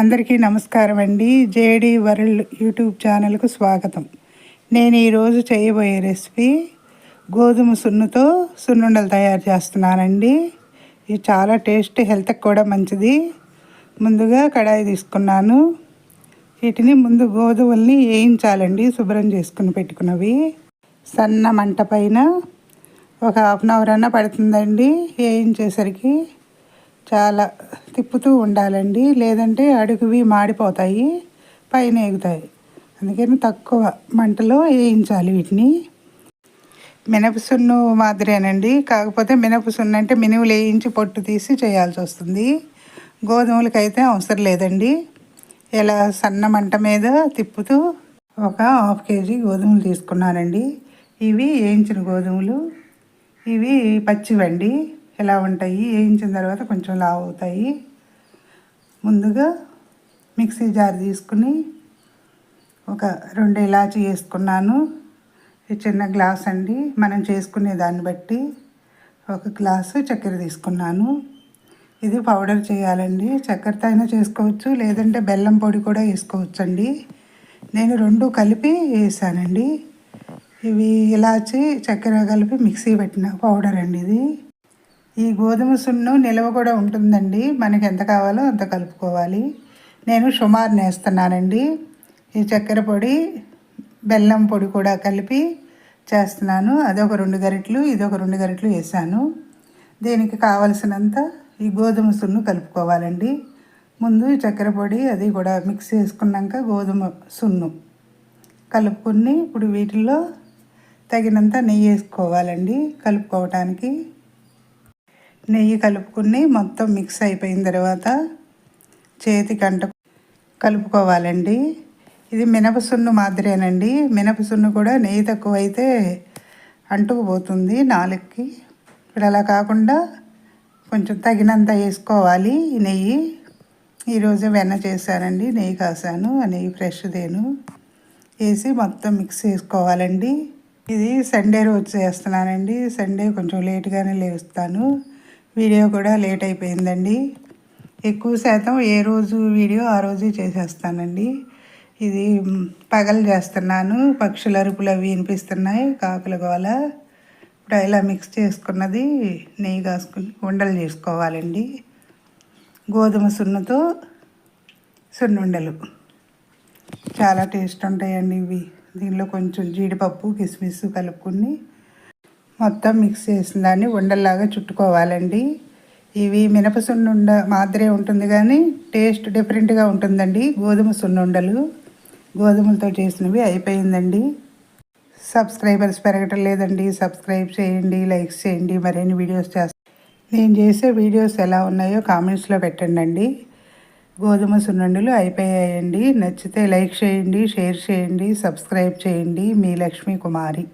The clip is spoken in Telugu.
అందరికీ నమస్కారం అండి. జేడి వరల్డ్ యూట్యూబ్ ఛానల్కు స్వాగతం. నేను ఈరోజు చేయబోయే రెసిపీ గోధుమ సున్నుతో సున్నుండలు తయారు చేస్తున్నానండి. ఇది చాలా టేస్ట్ హెల్త్కి కూడా మంచిది. ముందుగా కడాయి తీసుకున్నాను. వీటిని ముందు గోధుమల్ని వేయించాలండి శుభ్రం చేసుకుని పెట్టుకున్నవి. సన్న మంట పైన ఒక హాఫ్ అన్ అవర్ అన్న పడుతుందండి వేయించేసరికి చాలా తిప్పుతూ ఉండాలండి. లేదంటే అడుగువి మాడిపోతాయి పైన ఎగుతాయి అందుకని తక్కువ మంటలో వేయించాలి వీటిని. మినపసున్ను మాదిరేనండి. కాకపోతే మినపసున్ను అంటే మినువులు వేయించి పొట్టు తీసి చేయాల్సి వస్తుంది. గోధుమలకైతే అవసరం లేదండి. ఇలా సన్న మంట మీద తిప్పుతూ ఒక హాఫ్ కేజీ గోధుమలు తీసుకున్నానండి. ఇవి వేయించిన గోధుమలు ఇవి పచ్చివండి. ఎలా ఉంటాయి వేయించిన తర్వాత కొంచెం లావు అవుతాయి ముందుగా మిక్సీ జార్ తీసుకుని ఒక రెండు ఇలాచి వేసుకున్నాను. ఈ చిన్న గ్లాస్ అండి మనం చేసుకునే దాన్ని బట్టి ఒక గ్లాసు చక్కెర తీసుకున్నాను. ఇది పౌడర్ చేయాలండి. చక్కెరతో అయినా చేసుకోవచ్చు లేదంటే బెల్లం పొడి కూడా వేసుకోవచ్చు అండి నేను రెండు కలిపి వేసానండి. ఇవి ఇలాచి చక్కెర కలిపి మిక్సీ పెట్టిన పౌడర్ అండి ఇది. ఈ గోధుమ సున్ను నిల్వ కూడా ఉంటుందండి. మనకి ఎంత కావాలో అంత కలుపుకోవాలి. నేను సుమారు నేస్తున్నానండి. ఈ చక్కెర పొడి బెల్లం పొడి కూడా కలిపి చేస్తున్నాను. అదొక రెండు గరిటలు ఇదొక రెండు గరిటలు వేసాను. దీనికి కావలసినంత ఈ గోధుమ సున్ను కలుపుకోవాలండి. ముందు చక్కెర పొడి అది కూడా మిక్స్ చేసుకున్నాక గోధుమ సున్ను కలుపుకుని ఇప్పుడు వీటిల్లో తగినంత నెయ్యి వేసుకోవాలండి. కలుపుకోవటానికి నెయ్యి కలుపుకుని మొత్తం మిక్స్ అయిపోయిన తర్వాత చేతికి అంట కలుపుకోవాలండి. ఇది మినపసున్ను మాదిరేనండి. మినపసున్ను కూడా నెయ్యి తక్కువ అయితే అంటుకుపోతుంది నాలుగుకి ఇప్పుడు అలా కాకుండా కొంచెం తగినంత వేసుకోవాలి ఈ నెయ్యి. ఈరోజు వెన్న చేశానండి. నెయ్యి కాసాను. ఆ నెయ్యి ఫ్రెష్దేను వేసి మొత్తం మిక్స్ చేసుకోవాలండి. ఇది సండే రోజు చేస్తున్నానండి. సండే కొంచెం లేట్గానే లేస్తాను. వీడియో కూడా లేట్ అయిపోయిందండి. ఎక్కువ శాతం ఏ రోజు వీడియో ఆ రోజు చేసేస్తానండి. ఇది పగలు చేస్తున్నాను పక్షుల అరుపులు అవి వినిపిస్తున్నాయి కాకుల గోల. ఇప్పుడు ఇలా మిక్స్ చేసుకున్నది నెయ్యి కాసుకుని ఉండలు చేసుకోవాలండి. గోధుమ సున్నతో సున్నుండలు. చాలా టేస్ట్ ఉంటాయండి ఇవి. దీనిలో కొంచెం జీడిపప్పు కిస్మిస్ కలుపుకుని మొత్తం మిక్స్ చేసిన దాన్ని ఉండల్లాగా చుట్టుకోవాలండి. ఇవి మినప సున్నుండ మాదిరే ఉంటుంది కానీ టేస్ట్ డిఫరెంట్గా ఉంటుందండి గోధుమ సున్నుండలు. గోధుమలతో చేసినవి అయిపోయిందండి. సబ్స్క్రైబర్స్ పెరగటం లేదండి. సబ్స్క్రైబ్ చేయండి లైక్స్ చేయండి మరిన్ని వీడియోస్ చేస్తాను నేను చేసే వీడియోస్ ఎలా ఉన్నాయో కామెంట్స్లో పెట్టండి గోధుమ సున్నుండలు అయిపోయాయండి. నచ్చితే లైక్ చేయండి షేర్ చేయండి సబ్స్క్రైబ్ చేయండి. మీ లక్ష్మీ కుమారి.